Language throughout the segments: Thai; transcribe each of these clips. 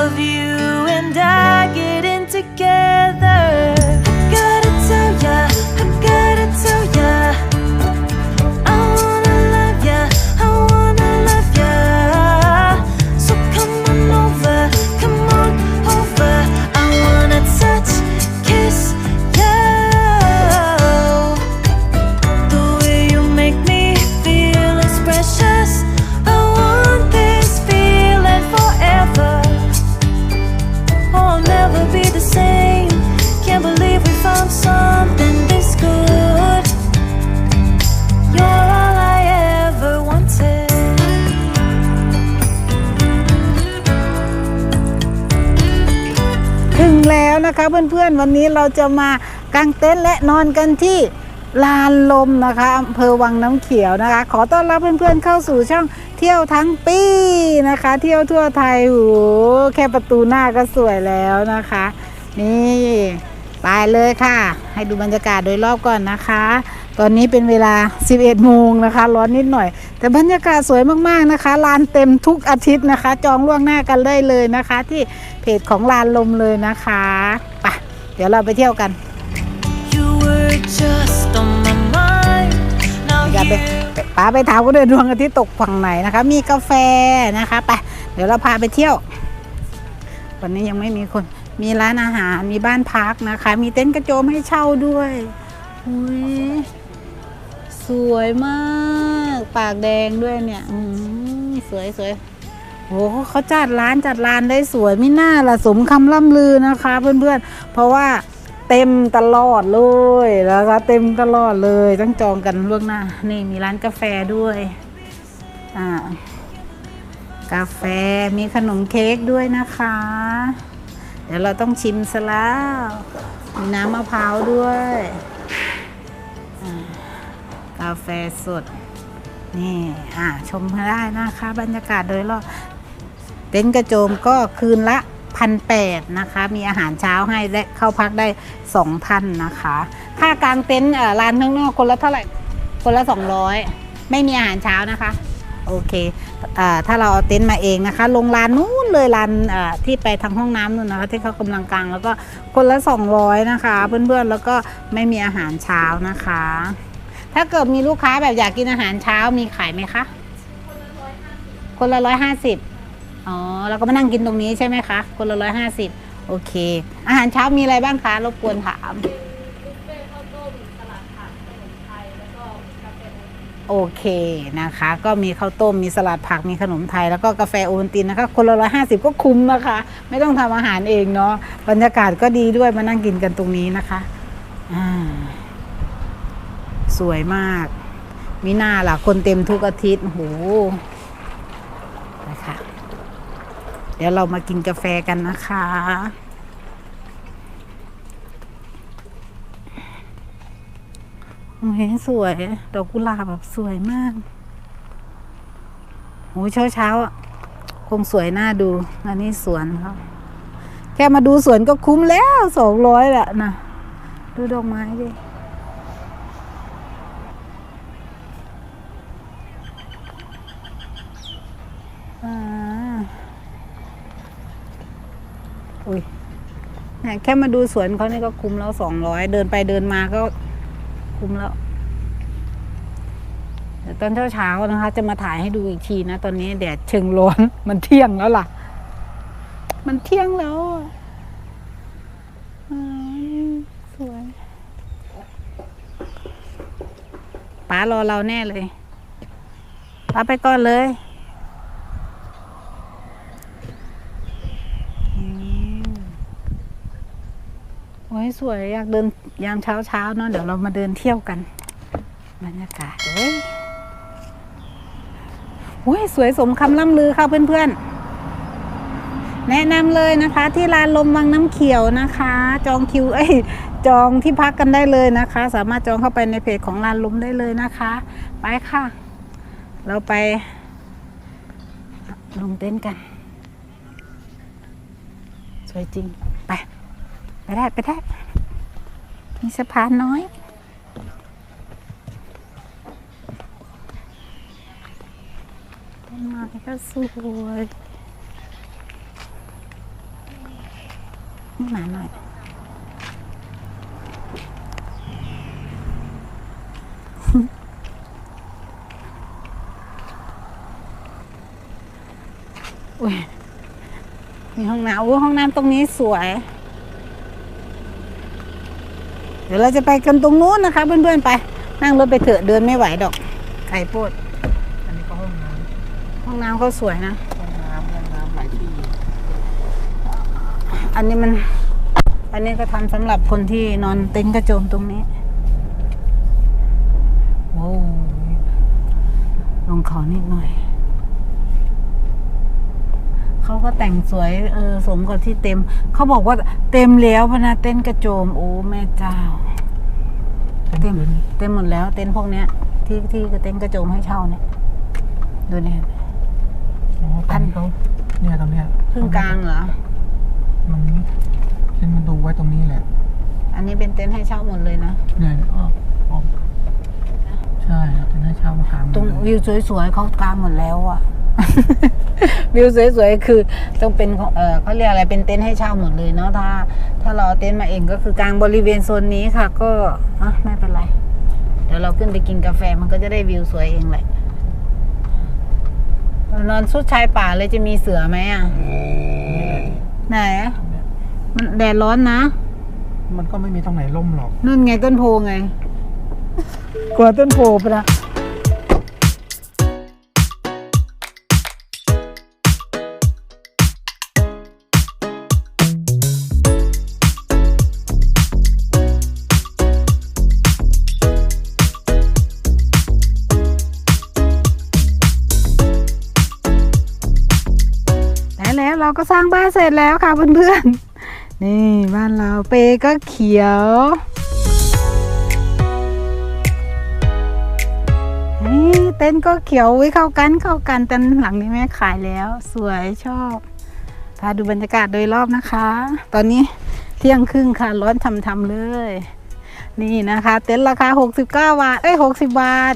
Of you วันนี้เราจะมากางเต็นท์และนอนกันที่ลานลมนะคะอำเภอวังน้ำเขียวนะคะ ขอต้อนรับเพื่อนๆเข้าสู่ช่องเที่ยวทั้งปีนะคะ เที่ยวทั่วไทยโหแค่ประตูหน้าก็สวยแล้วนะคะ นี่ไปเลยค่ะ ให้ดูบรรยากาศโดยรอบก่อนนะคะ ตอนนี้เป็นเวลา 11 โมงนะคะ ร้อนนิดหน่อย แต่บรรยากาศสวยมากๆนะคะ ลานเต็มทุกอาทิตย์นะคะ จองล่วงหน้ากันได้เลยนะคะ ที่เพจของลานลมเลยนะคะไป ดี๋ยวเราไปเที่ยวกัน You were just on my mind. Now อย่าไป you ป้าไปถามก็เดินดวงอาทิตย์ตกฝั่งไหนนะคะ มีกาแฟนะคะไปเดี๋ยวเราพาไปเที่ยว วันนี้ยังไม่มีคน มีร้านอาหารมีบ้านพักนะคะ มีเต็นท์กระโจมให้เช่าด้วยอุ้ยสวยมาก ปากแดงด้วยเนี่ยอืมสวยสวย โอ้เขาจัดร้านจัดร้านได้สวยไม่น่าละสมคำล่ำลือนะคะ เพื่อนๆ เพราะว่าเต็มตลอดเลยนะคะเต็มตลอดเลย ต้องจองกันล่วงหน้า นี่มีร้านกาแฟด้วยอ่ากาแฟมีขนมเค้กด้วยนะคะ เดี๋ยวเราต้องชิมซะแล้วมีน้ำมะพร้าวด้วยกาแฟสดนี่อ่าชมได้นะคะ บรรยากาศโดยรอบ เต็นท์กระโจมก็คืนละพันแปดนะคะ มีอาหารเช้าให้และเข้าพักได้สองท่านนะคะ ค่ากลางเต็นท์ร้านข้างนอกคนละเท่าไหร่ คนละสองร้อยไม่มีอาหารเช้านะคะ โอเคอถ้าเราเอาเต็นท์มาเองนะคะ ลงลานนู้นเลยลานที่ไปทางห้องน้ำนู่นนะคะ ที่เขากำลังกลางแล้วก็คนละ200นะคะ เพื่อนๆแล้วก็ไม่มีอาหารเช้านะคะ ถ้าเกิดมีลูกค้าแบบอยากกินอาหารเช้ามีขายไหมคะ คนละร้อยห้าสิบ อ๋อเราก็มานั่งกินตรงนี้ใช่ไหมคะ คนละร้อยห้าสิบโอเค อาหารเช้ามีอะไรบ้างคะ รบกวนถาม โอเคนะคะ ก็มีข้าวต้มมีสลัดผักมีขนมไทย แล้วก็กาแฟโอวัลตินนะคะ คนละร้อยห้าสิบก็คุ้มนะคะ ไม่ต้องทำอาหารเองเนาะบรรยากาศก็ดีด้วยมานั่งกินกันตรงนี้นะคะอ่าสวยมาก มีหน้าล่ะ คนเต็มทุกอาทิตย์โอ้โหนะคะ เดี๋ยวเรามากินกาแฟกันนะคะ โอ้ยสวย ดอกกุหลาบแบบสวยมากโอ้ยเช้าเช้าอะคงสวยน่าดู อันนี้สวนเขาแค่มาดูสวนก็คุ้มแล้วสองร้อยแหละนะดูดอกไม้ดิอ่า อุ้ยแค่มาดูสวนเขานี่ก็คุ้มแล้วสองร้อยเดินไปเดินมาก็คุ้มแล้วเดี๋ยวตอนเช้าๆนะคะ จะมาถ่ายให้ดูอีกทีนะ ตอนนี้แดดเชิงร้อนมันเที่ยงแล้วล่ะ มันเที่ยงแล้วสวยป้ารอเราแน่เลยป้าไปก่อนเลย โอ้ยสวยอยากเดินยามเช้าเช้าเนาะเดี๋ยวเรามาเดินเที่ยวกันบรรยากาศเอ้ยโอ้ยสวยสมคำล่ำลือค่ะเพื่อนๆ แนะนำเลยนะคะ ที่ลานลมวังน้ำเขียวนะคะ จองคิวเอ้ยจองที่พักกันได้เลยนะคะ สามารถจองเข้าไปในเพจของลานลมได้เลยนะคะ ไปค่ะ เราไป ลงเต้นท์กัน สวยจริง ไปได้ไปได้ มีสะพานน้อย ต้นไม้ก็สวยนี่หมาหน่อยอุ้ยมีห้องน้ำโอ้ห้องน้ำตรงนี้สวย ดี๋ยวเราจะไปกันตรงนู้นนะคะ เพื่อนๆไป นั่งรถไปเถอะเดินไม่ไหวดอกไก่โพดอันนี้ก็ห้องน้ำห้องน้ำเขาสวยนะห้องน้ำห้องน้ำหลายที่อันนี้มัน อันนี้ก็ทำสำหรับคนที่นอนเต็นท์กระโจมตรงนี้โว้ลงเขานิดหน่อย เขาก็แต่งสวยเออสมกับที่เต็ม เขาบอกว่าเต็มแล้วพะนะเต็นท์กระโจมโอ้แม่เจ้า เต็มเต็มหมดแล้ว เต็นท์พวกเนี้ย ที่ที่เต็นท์กระโจมให้เช่าเนี่ยดูเนี่ยอ๋อตอนนี้เขาเนี่ยตรงเนี้ยครึ่งกลางเหรอมันฉันมาดูไว้ตรงนี้แหละ อันนี้เป็นเต็นท์ให้เช่าหมดเลยนะเนี่ยอ้อมอ้อมใช่เป็นให้เช่ามากลางตรงเลยวิวสวยๆเขากางหมดแล้วอะ วิวสวยๆคือต้องเป็นของเออเขาเรียกอะไรเป็นเต็นท์ให้เช่าหมดเลยเนาะถ้า ถ้าเราเอาเต็นท์มาเองก็คือกลางบริเวณโซนนี้ค่ะ ก็อะไม่เป็นไรเดี๋ยวเราขึ้นไปกินกาแฟมันก็จะได้วิวสวยเองแหละเรานอนสุดชายป่าเลยจะมีเสือไหมอะไหนอะมันแดดร้อนนะ มันก็ไม่มีตรงไหนร่มหรอกนู่นไงต้นโพไง กลัวต้นโพปะนะและ ก็สร้างบ้านเสร็จแล้วค่ะเพื่อนๆ นี่บ้านเราเปก็เขียวนี่เต็นก็เขียวไว้เข้ากันเข้ากันแต่หลังนี้แม่ขายแล้ว สวยชอบ พาดูบรรยากาศโดยรอบนะคะ ตอนนี้เที่ยงครึ่งค่ะร้อนทำๆเลย นี่นะคะ เต็นท์ราคา 69 บาท เอ้ย 60 บาท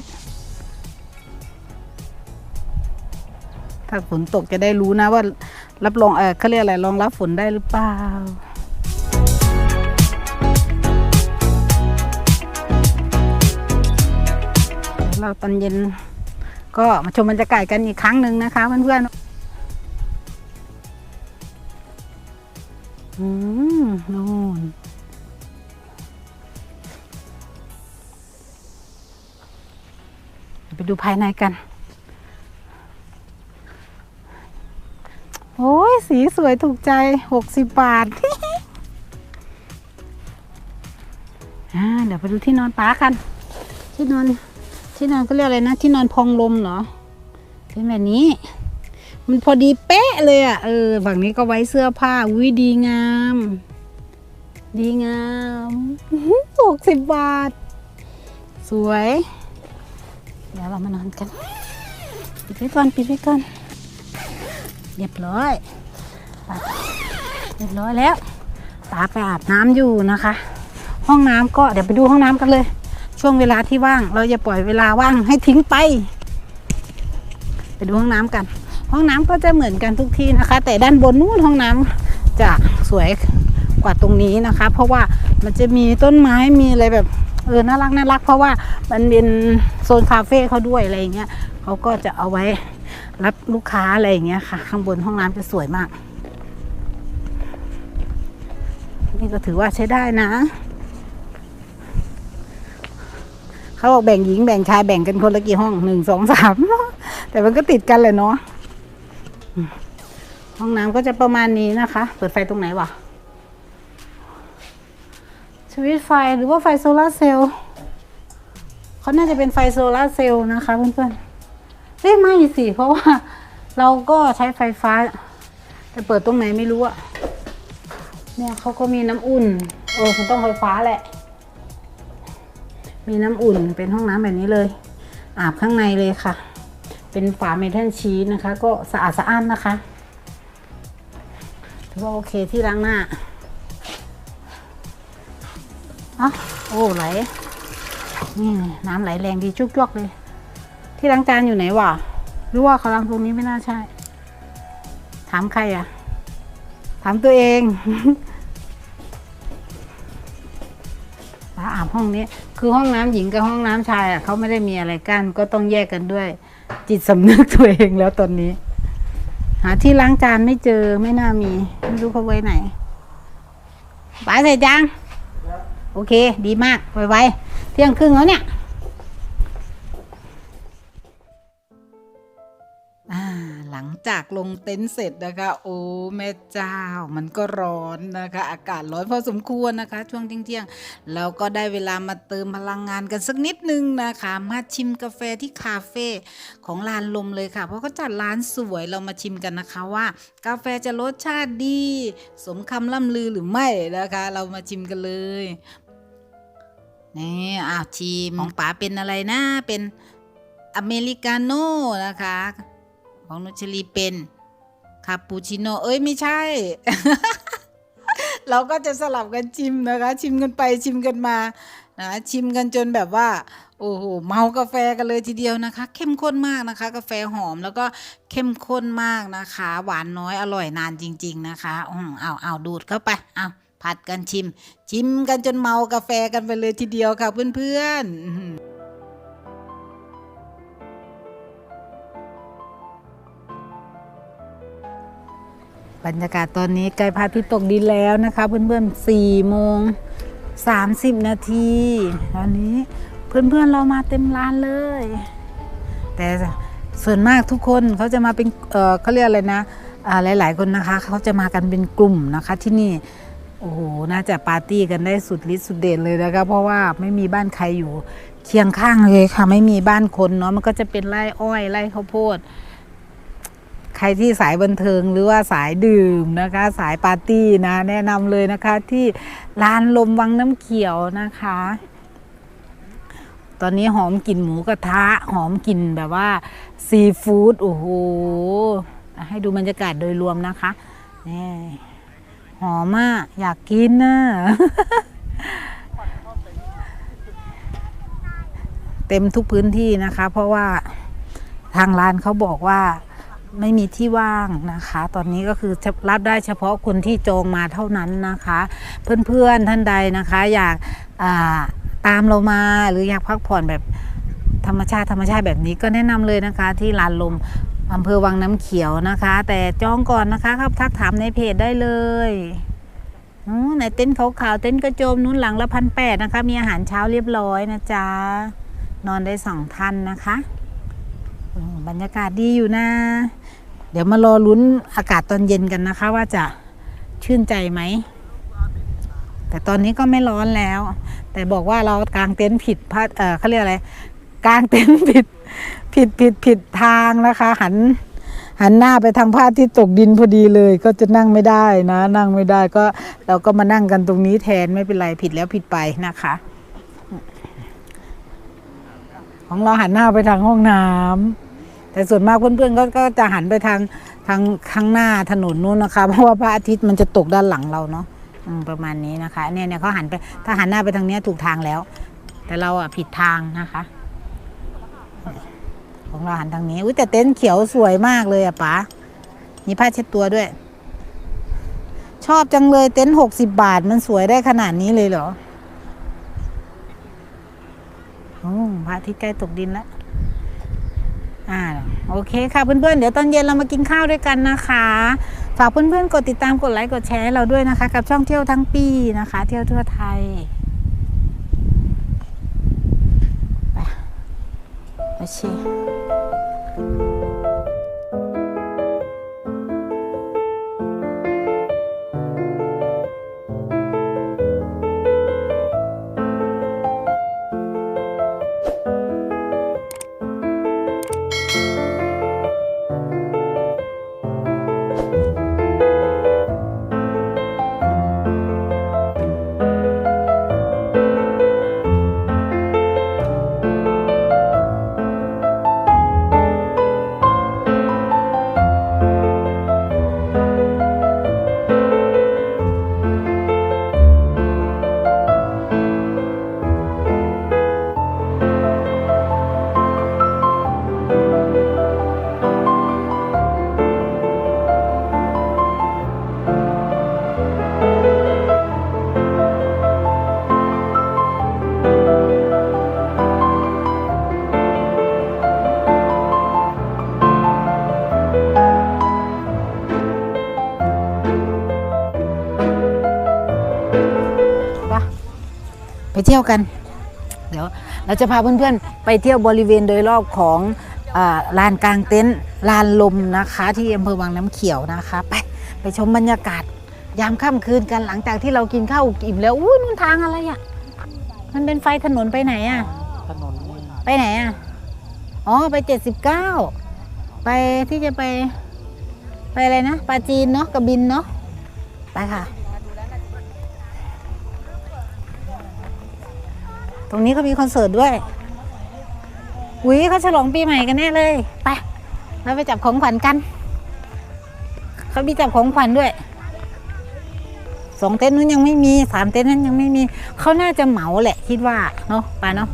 ถ้าฝนตกจะได้รู้นะว่า รับรองเออเขาเรียกอะไรรองรับฝนได้หรือเปล่าเดี๋ยวเราตอนเย็นก็มาชมบรรยากาศกันอีกครั้งหนึ่งนะคะเพื่อนๆอืมนู่นไปดูภายในกัน โอ้ย สีสวยถูกใจหกสิบบาทาเดี๋ยวไปดูที่นอนป้ากัน ที่นอนที่นอนก็เรียกอะไรนะ ที่นอนพองลมเหรอเป็นแบบนี้ มันพอดีเป๊ะเลยอะเออฝั่งนี้ก็ไว้เสื้อผ้าวิดีงาม ดีงามหกสิบบาท สวย เดี๋ยวเรามานอนกัน ปิดไว้ก่อน ปิดไว้ก่อนเรียบร้อย เรียบร้อยแล้ว ตาไปอาบน้ำอยู่นะคะ ห้องน้ำก็เดี๋ยวไปดูห้องน้ำกันเลย ช่วงเวลาที่ว่าง เราจะปล่อยเวลาว่างให้ทิ้งไป ไปดูห้องน้ำกัน ห้องน้ำก็จะเหมือนกันทุกที่นะคะ แต่ด้านบนนู้นห้องน้ำจะสวยกว่าตรงนี้นะคะ เพราะว่ามันจะมีต้นไม้มีอะไรแบบเออน่ารักน่ารัก เพราะว่ามันเป็นโซนคาเฟ่เขาด้วยอะไรอย่างเงี้ยเขาก็จะเอาไว้รับลูกค้าอะไรอย่างเงี้ยค่ะ ข้างบนห้องน้ำจะสวยมาก นี่ก็ถือว่าใช้ได้นะ เขาบอกแบ่งหญิงแบ่งชายแบ่งกันคนละกี่ห้องหนึ่งสองสามแต่มันก็ติดกันเลยเนาะห้องน้ำก็จะประมาณนี้นะคะ เปิดไฟตรงไหนวะสวิตไฟหรือว่าไฟโซลาร์เซลล์เขาน่าจะเป็นไฟโซลาร์เซลล์นะคะเพื่อนๆเอ้ยไม่สิ เพราะว่า เราก็ใช้ไฟฟ้า แต่เปิดตรงไหนไม่รู้อะ เนี่ยเขาก็มีน้ำอุ่น เออมันต้องไฟฟ้าแหละ มีน้ำอุ่นเป็นห้องน้ำแบบนี้เลย อาบข้างในเลยค่ะ เป็นฝาเมทัลชีสนะคะ ก็สะอาดสะอ้านนะคะถือว่าโอเคที่ล้างหน้าอ๋อโอ้ไหลนี่น้ำไหลแรงดีจุกๆเลย ที่ล้างจานอยู่ไหนวะหรือว่าเขาล้างตรงนี้ไม่น่าใช่ ถามใครอะถามตัวเอง ห้องนี้ คือห้องน้ำหญิงกับห้องน้ำชายอะเขาไม่ได้มีอะไรกั้นก็ต้องแยกกันด้วย จิตสำนึกตัวเองแล้วตอนนี้ หาที่ล้างจานไม่เจอไม่น่ามี ไม่รู้เขาไว้ไหนไปเสร็จยัง โอเค ดีมากไวๆเที่ยงครึ่งแล้วเนี่ย จากลงเต็นท์เสร็จนะคะ โอ้แม่เจ้ามันก็ร้อนนะคะ อากาศร้อนพอสมควรนะคะ ช่วงเที่ยงๆแล้วก็ได้เวลามาเติมพลังงานกันสักนิดนึงนะคะ มาชิมกาแฟที่คาเฟ่ของลานลมเลยค่ะ เพราะเขาจัดร้านสวยเรามาชิมกันนะคะว่า กาแฟจะรสชาติดี สมคำล่ำลือหรือไม่นะคะ เรามาชิมกันเลยนี่อ้าวชิมของป๋าเป็นอะไรนะเป็นอเมริกาโน่นะคะ ของนุชลีเป็นคาปูชิโน่เอ้ยไม่ใช่ เราก็จะสลับกันชิมนะคะ ชิมกันไปชิมกันมานะชิมกันจนแบบว่าโอ้โหเมากาแฟกันเลยทีเดียวนะคะ เข้มข้นมากนะคะ กาแฟหอมแล้วก็เข้มข้นมากนะคะ หวานน้อยอร่อยนานจริง ๆนะคะอืมเอาเอาดูดเข้าไปเอาผัดกันชิม ชิมกันจนเมากาแฟกันไปเลยทีเดียวค่ะเพื่อนๆ บรรยากาศตอนนี้ใกล้พระอาทิตย์ตกดินแล้วนะคะ เพื่อนๆสี่โมงสามสิบนาทีตอนนี้เพื่อนๆเรามาเต็มร้านเลย แต่ส่วนมากทุกคนเขาจะมาเป็นเเขาเรียกอะไรนะหลาย ๆ คนนะคะเขาจะมากันเป็นกลุ่มนะคะที่นี่โอ้โหน่าจะปาร์ตี้กันได้สุดฤทธิ์สุดเดชเลยนะคะเพราะว่าไม่มีบ้านใครอยู่เคียงข้างเลยค่ะ ไม่มีบ้านคนเนาะมันก็จะเป็นไร่อ้อยไร่ข้าวโพด ใครที่สายบันเทิงหรือว่าสายดื่มนะคะ สายปาร์ตี้นะ แนะนำเลยนะคะที่ร้านลมวังน้ำเขียวนะคะ ตอนนี้หอมกลิ่นหมูกระทะ หอมกลิ่นแบบว่าซีฟู้ดโอ้โหให้ดูบรรยากาศโดยรวมนะคะนี่หอมมากอยากกินนะเต็มทุกพื้นที่นะคะ เพราะว่าทางร้านเขาบอกว่า ไม่มีที่ว่างนะคะ ตอนนี้ก็คือรับได้เฉพาะคนที่จองมาเท่านั้นนะคะ เพื่อนๆท่านใดนะคะ อยากาตามเรามาหรืออยากพักผ่อนแบบธรรมชาติธรรมชาติแบบนี้ก็แนะนำเลยนะคะ ที่ลานลมอำเภอวังน้ำเขียวนะคะ แต่จองก่อนนะคะครับทักถามในเพจได้เลยอในเต็นท์ขาวๆเต็นท์กระโจมนู้นหลังละพันแปดนะคะ มีอาหารเช้าเรียบร้อยนะจ๊ะ นอนได้สองท่านนะคะบรรยากาศดีอยู่นะ เดี๋ยวมารอลุ้นอากาศตอนเย็นกันนะคะ ว่าจะชื่นใจไหม แต่ตอนนี้ก็ไม่ร้อนแล้ว แต่บอกว่าเรากางเต็นท์ผิดพลาดเออเขาเรียกอะไรกางเต็นท์ผิดผิดผิดผิดทางนะคะ หัน หันหน้าไปทางพระอาที่ตกดินพอดีเลย ก็จะนั่งไม่ได้นะ นั่งไม่ได้ก็เราก็มานั่งกันตรงนี้แทนไม่เป็นไรผิดแล้วผิดไปนะคะ ของเราหันหน้าไปทางห้องน้ำ แต่ส่วนมากเพื่อนๆก็ก็จะหันไปทางทางข้างหน้าถนนนู้นนะคะ เพราะว่าพระอาทิตย์มันจะตกด้านหลังเราเนาะประมาณนี้นะคะ เนี่ยเนี่ยเขาหันไปถ้าหันหน้าไปทางนี้ถูกทางแล้ว แต่เราอะผิดทางนะคะ ของเราหันทางนี้อุ้ยแต่เต็นท์เขียวสวยมากเลยอะป๋ามีผ้าเช็ดตัวด้วย ชอบจังเลยเต็นท์หกสิบบาทมันสวยได้ขนาดนี้เลยเหรออืมพระอาทิตย์ใกล้ตกดินแล้ว อ่าโอเคค่ะเพื่อนๆ เดี๋ยวตอนเย็นเรามากินข้าวด้วยกันนะคะ ฝากเพื่อนๆ กดติดตามกดไลค์กดแชร์ให้เราด้วยนะคะ กับช่องเที่ยวทั้งปีนะคะ เที่ยวทั่วไทยไปโอเค ที่ยวกัน เดี๋ยวเราจะพาเพื่อนๆ ไปเที่ยวบริเวณโดยรอบของลานกลางเต็นท์ลานลมนะคะ ที่อำเภอวังน้ำเขียวนะคะ ไปไปชมบรรยากาศยามค่ำคืนกันหลังจากที่เรากินข้าวอิ่มแล้วอุ้ยนู่นทางอะไรอะ่ะมันเป็นไฟถนนไปไหนอะ่ะถนนไปไหนอะ่ะอ๋อไปเจ็ดสิบเก้าไปที่จะไป ไปอะไรนะปาจีนเนาะกระบินเนาะไปค่ะ ตรงนี้ก็มีคอนเสิร์ตด้วยอุ้ยเขาฉลองปีใหม่กันแน่เลย ไปเราไปจับของขวัญกัน เขามีจับของขวัญด้วยสองเต็นท์นั้นยังไม่มีสามเต็นท์นั้นยังไม่มีเขาน่าจะเหมาแหละคิดว่าเนาะไปเนาะ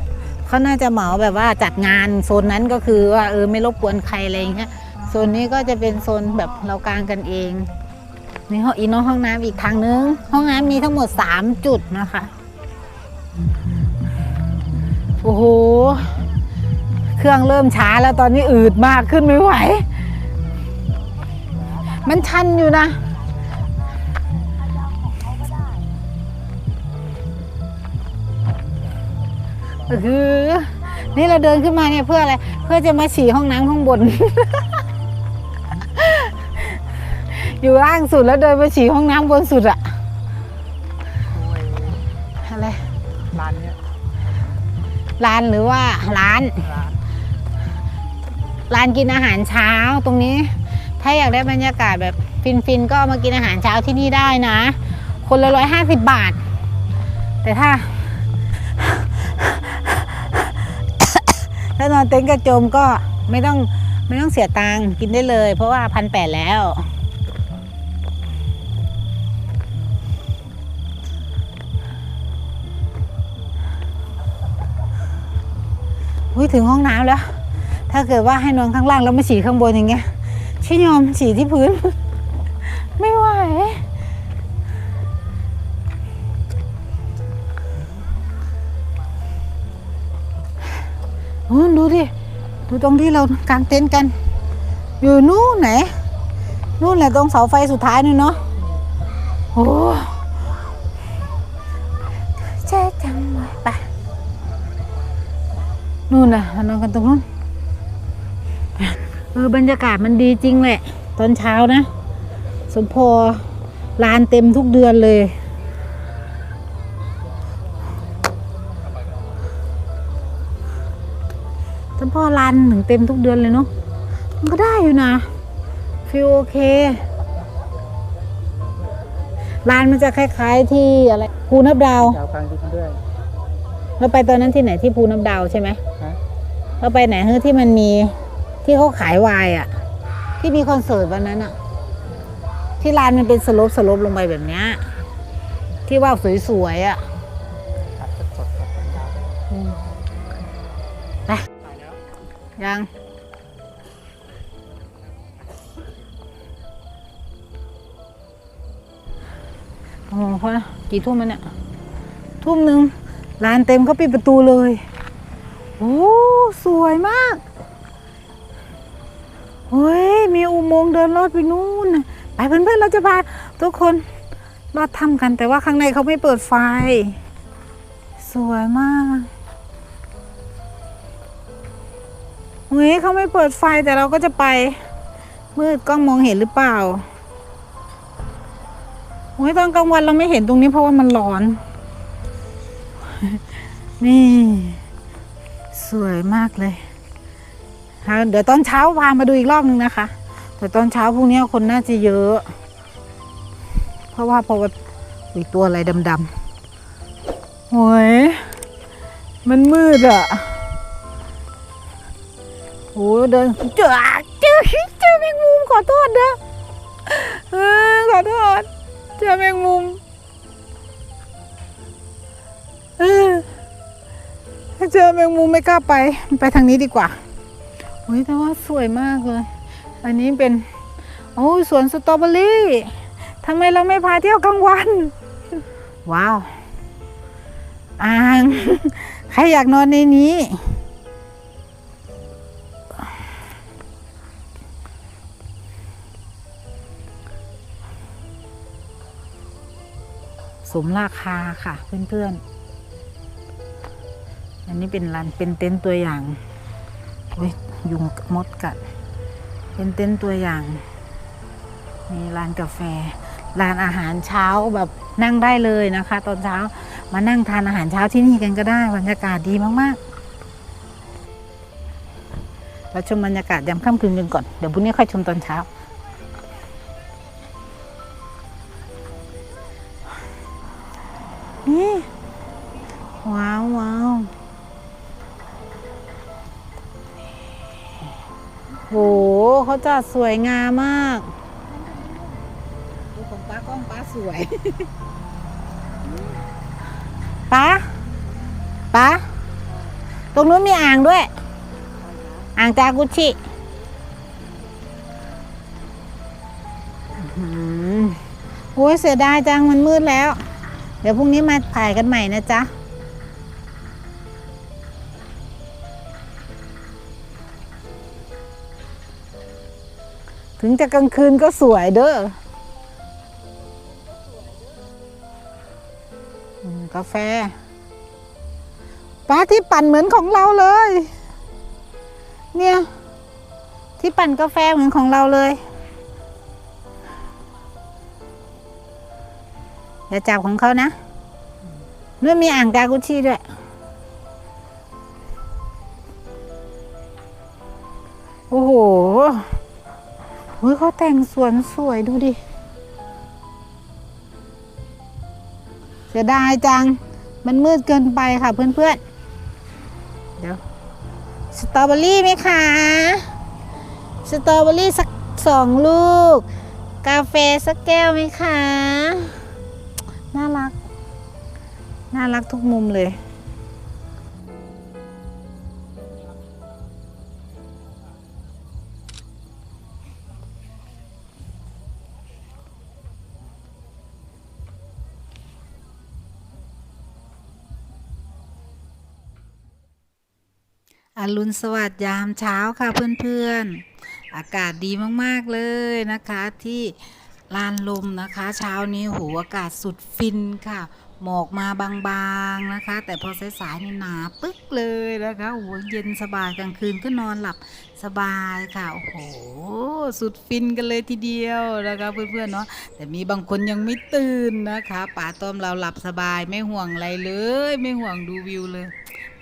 เขาน่าจะเหมาแบบว่าจัดงานโซนนั้นก็คือว่าเออไม่รบกวนใครอะไรอย่างเงี้ยโซนนี้ก็จะเป็นโซนแบบเรากางกันเองนี่ห้องอีน้องห้องน้ำอีกทางนึง ห้องน้ำมีทั้งหมดสามจุดนะคะ โอ้โห เครื่องเริ่มช้าแล้วตอนนี้อืดมากขึ้นไม่ไหว มันชันอยู่นะ คือ นี่เราเดินขึ้นมาเนี่ยเพื่ออะไร เพื่อจะมาฉี่ห้องน้ำข้างบน อยู่ล่างสุดแล้วเดินไปฉี่ห้องน้ำบนสุดอะ ร้านหรือว่าร้าน ร้านกินอาหารเช้าตรงนี้ ถ้าอยากได้บรรยากาศแบบฟินๆก็มากินอาหารเช้าที่นี่ได้นะ คนละร้อยห้าสิบบาท แต่ถ้า ถ้านอนเต็นท์กระโจมก็ไม่ต้องไม่ต้องเสียตังค์กินได้เลย เพราะว่าพันแปดแล้ว อุ้ยถึงห้องน้ำแล้ว ถ้าเกิดว่าให้นอนข้างล่างแล้วมาฉี่ข้างบนอย่างเงี้ยชิยอมฉี่ที่พื้น ไม่ไหวโอ้ดูดิ ดูตรงที่เรากางเต็นท์กัน อยู่นู่นไหน นู่นแหละตรงเสาไฟสุดท้ายนู่นเนาะโอ้ นู่นน่ะเรานอนกันตรงนู้นเออบรรยากาศมันดีจริงแหละ ตอนเช้านะ สมพอลานเต็มทุกเดือนเลยสมพอลานถึงเต็มทุกเดือนเลยเนาะมันก็ได้อยู่นะฟิลโอเคลานมันจะคล้าย ๆที่อะไรภูนับดาวดาวกลางดินด้วย เราไปตอนนั้นที่ไหนที่ภูน้ำดาวใช่ไหมฮะเราไปไหนเฮ้ยที่มันมีที่เขาขายวายอะที่มีคอนเสิร์ตวันนั้นอะที่ลานมันเป็นสโลปสโลปลงไปแบบเนี้ยที่ว่าสวยๆอะตัดสดๆครับอืมไปยังโอ้โหพอนะกี่ทุ่มมันเนี่ย ทุ่มหนึ่ง ลานเต็มก็ปิดประตูเลย โอ้ สวยมาก เฮ้ย มีอุโมงค์เดินลอดไปนู่น ไปเพื่อนๆเราจะพาทุกคนลอดถ้ำกัน แต่ว่าข้างในเขาไม่เปิดไฟ สวยมากเฮ้ยเขาไม่เปิดไฟแต่เราก็จะไป มืดกล้องมองเห็นหรือเปล่าเฮ้ยตอนกลางวันเราไม่เห็นตรงนี้เพราะว่ามันร้อน นี่ สวยมากเลยค่ะเดี๋ยวตอนเช้าพามาดูอีกรอบนึงนะคะแต่ตอนเช้าพรุ่งนี้คนน่าจะเยอะ เพราะว่าพอว่าอีตัวอะไรดำๆโอ้ยมันมืดอะโอ้ยเดินเจอเจอเจอแมงมุมขอโทษนะขอโทษ เจอแมงมุม ถ้าเจอแมงมุมไม่กล้าไป ไปทางนี้ดีกว่าโอ้ยแต่ว่าสวยมากเลย อันนี้เป็นโอ้สวนสตรอเบอรี่ทำไมเราไม่พาเที่ยวกลางวัน ว้าวอ่างใครอยากนอนในนี้ สมราคาค่ะเพื่อนๆ อันนี้เป็นร้านเป็นเต็นท์ตัวอย่างอุ้ยยุงมดกัด เป็นเต็นท์ตัวอย่าง มีร้านกาแฟ ร้านอาหารเช้าแบบนั่งได้เลยนะคะ ตอนเช้ามานั่งทานอาหารเช้าที่นี่กันก็ได้บรรยากาศดีมากๆเราชมบรรยากาศยามค่ำคืนกันก่อน เดี๋ยวพรุ่งนี้ค่อยชมตอนเช้านี่ว้าวว้าว เขาจัดสวยงามมาก ดูของป้ากล้องป้าสวยป้าป้าตรงนู้นมีอ่างด้วย อ่างจากุชิอื้อหือโอ้ยเสียดายจังมันมืดแล้ว เดี๋ยวพรุ่งนี้มาถ่ายกันใหม่นะจ๊ะ ถึงจะกลางคืนก็สวยเด้อกาแฟป้าที่ปั่นเหมือนของเราเลย เนี่ย ที่ปั่นกาแฟเหมือนของเราเลยอย่าจับของเขานะเนื่อมีอ่างจากุชิด้วย แต่งสวนสวยดูดิ เสียดายจัง มันมืดเกินไปค่ะเพื่อนๆ เดี๋ยว สตรอเบอรี่ไหมคะ สตรอเบอรี่สักสองลูก กาแฟสักแก้วไหมคะ น่ารัก น่ารักทุกมุมเลย อรุณสวัสดิ์ยามเช้าค่ะเพื่อนๆ อากาศดีมากๆเลยนะคะที่ลานลมนะคะเช้านี้โหอากาศสุดฟินค่ะ หมอกมาบางๆนะคะ แต่พอสายๆนี่หนาปึ๊กเลยนะคะโอ้โหเย็นสบายกลางคืนก็นอนหลับ สบายค่ะ โอ้โห สุดฟินกันเลยทีเดียวนะคะเพื่อนๆเนาะแต่มีบางคนยังไม่ตื่นนะคะป๋าต้อมเราหลับสบายไม่ห่วงอะไรเลย ไม่ห่วงดูวิวเลย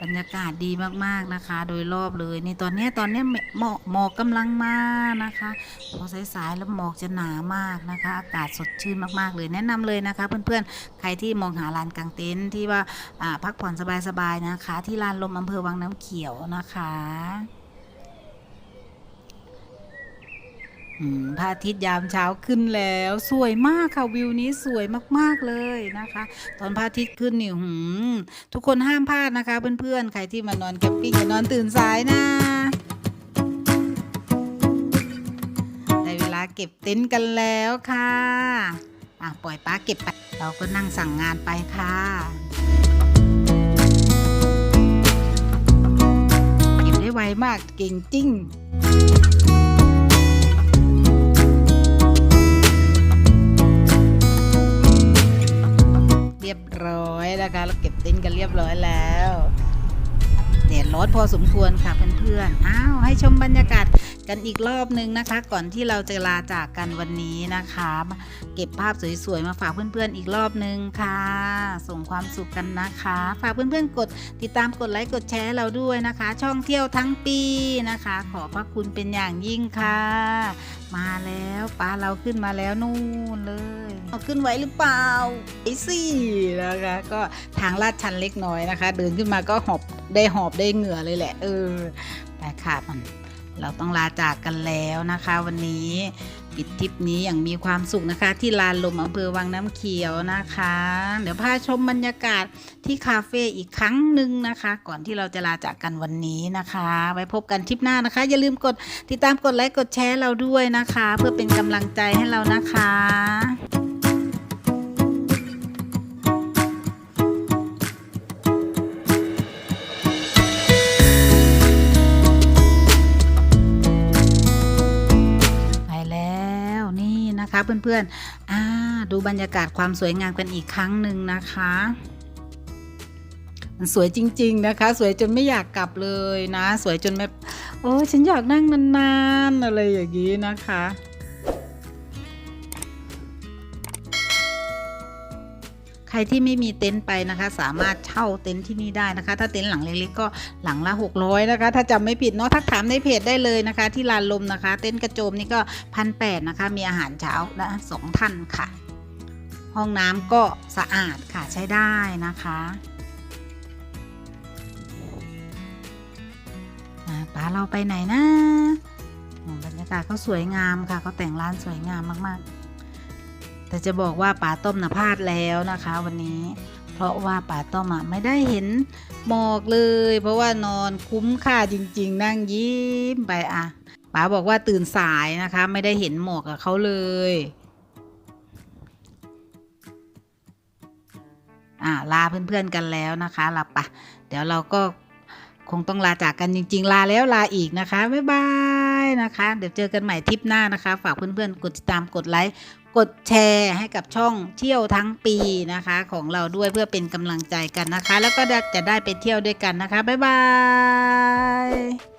บรรยากาศดีมากๆนะคะ โดยรอบเลยนี่ตอนนี้ตอนนี้หมอกหมอกกำลังมานะคะพอสายๆแล้วหมอกจะหนามากนะคะ อากาศสดชื่นมากๆเลยแนะนำเลยนะคะ เพื่อนๆใครที่มองหาลานกลางเต็นท์ที่ว่าอ่าพักผ่อนสบายๆนะคะ ที่ลานลมอำเภอวังน้ำเขียวนะคะอืม พระอาทิตย์ยามเช้าขึ้นแล้วสวยมากค่ะวิวนี้สวยมากๆเลยนะคะ ตอนพระอาทิตย์ขึ้นนี่หืมทุกคนห้ามพลาดนะคะ เพื่อนๆ ใครที่มานอนแคมปิ้งอย่านอนตื่นสายนะได้เวลาเก็บเต็นท์กันแล้วค่ะอะปล่อยป้าเก็บไปเราก็นั่งสั่งงานไปค่ะเก็บได้ไวมากเก่งจริง รียบร้อยนะคะเราเก็บเต็นท์กันเรียบร้อยแล้วแดดร้อนพอสมควรค่ะเพื่อนๆ อ้าว ให้ชมบรรยากาศกันอีกรอบนึงนะคะ ก่อนที่เราจะลาจากกันวันนี้นะคะ เก็บภาพสวยๆ มาฝากเพื่อนๆ อีกรอบนึงค่ะ ส่งความสุขกันนะคะ ฝากเพื่อนๆ กดติดตามกดไลค์กดแชร์เราด้วยนะคะ ช่องเที่ยวทั้งปีนะคะ ขอพระคุณเป็นอย่างยิ่งค่ะ มาแล้วปลาเราขึ้นมาแล้วนู่นเลยเอาขึ้นไหวหรือเปล่าไอ้สินะคะก็ทางลาดชันเล็กน้อยนะคะ เดินขึ้นมาก็หอบได้หอบได้เหงื่อเลยแหละเออไปค่ะมันเราต้องลาจากกันแล้วนะคะ วันนี้ ปิดทริปนี้อย่างมีความสุขนะคะ ที่ลานลมอำเภอวังน้ำเขียวนะคะ เดี๋ยวพาชมบรรยากาศที่คาเฟ่อีกครั้งหนึ่งนะคะ ก่อนที่เราจะลาจากกันวันนี้นะคะ ไว้พบกันทริปหน้านะคะ อย่าลืมกดติดตามกดไลค์กดแชร์เราด้วยนะคะ เพื่อเป็นกำลังใจให้เรานะคะ นะคะเพื่อนๆอ่าดูบรรยากาศความสวยงามกันอีกครั้งหนึ่งนะคะมันสวยจริง ๆ นะคะ สวยจนไม่อยากกลับเลยนะ สวยจนแบบโอ้ฉันอยากนั่งนานๆอะไรอย่างนี้นะคะ ใครที่ไม่มีเต็นท์ไปนะคะ สามารถเช่าเต็นท์ที่นี่ได้นะคะ ถ้าเต็นท์หลังเล็กๆก็หลังละ 600 นะคะ ถ้าจำไม่ผิดเนาะทักถามในเพจได้เลยนะคะ ที่ลานลมนะคะ เต็นท์กระโจมนี่ก็พันแปดนะคะ มีอาหารเช้าและสองท่านค่ะ ห้องน้ำก็สะอาดค่ะใช้ได้นะคะอ่าป้าเราไปไหนนะบรรยากาศเขาสวยงามค่ะเขาแต่งร้านสวยงามมากๆ แต่จะบอกว่าป๋าต้มนะพลาดแล้วนะคะ วันนี้ เพราะว่าป๋าต้มอะไม่ได้เห็นหมอกเลย เพราะว่านอนคุ้มค่าจริง ๆ นั่งยิ้มไปอะป๋าบอกว่าตื่นสายนะคะ ไม่ได้เห็นหมอกกับเขาเลยอ่าลาเพื่อนๆกันแล้วนะคะลาปะเดี๋ยวเราก็คงต้องลาจากกันจริง ๆ ลาแล้วลาอีกนะคะ บ๊ายบายนะคะ เดี๋ยวเจอกันใหม่ทริปหน้านะคะ ฝากเพื่อนๆ กดติดตามกดไลค์ กดแชร์ให้กับช่องเที่ยวทั้งปีนะคะ ของเราด้วยเพื่อเป็นกำลังใจกันนะคะ แล้วก็จะได้ไปเที่ยวด้วยกันนะคะ บ๊ายบาย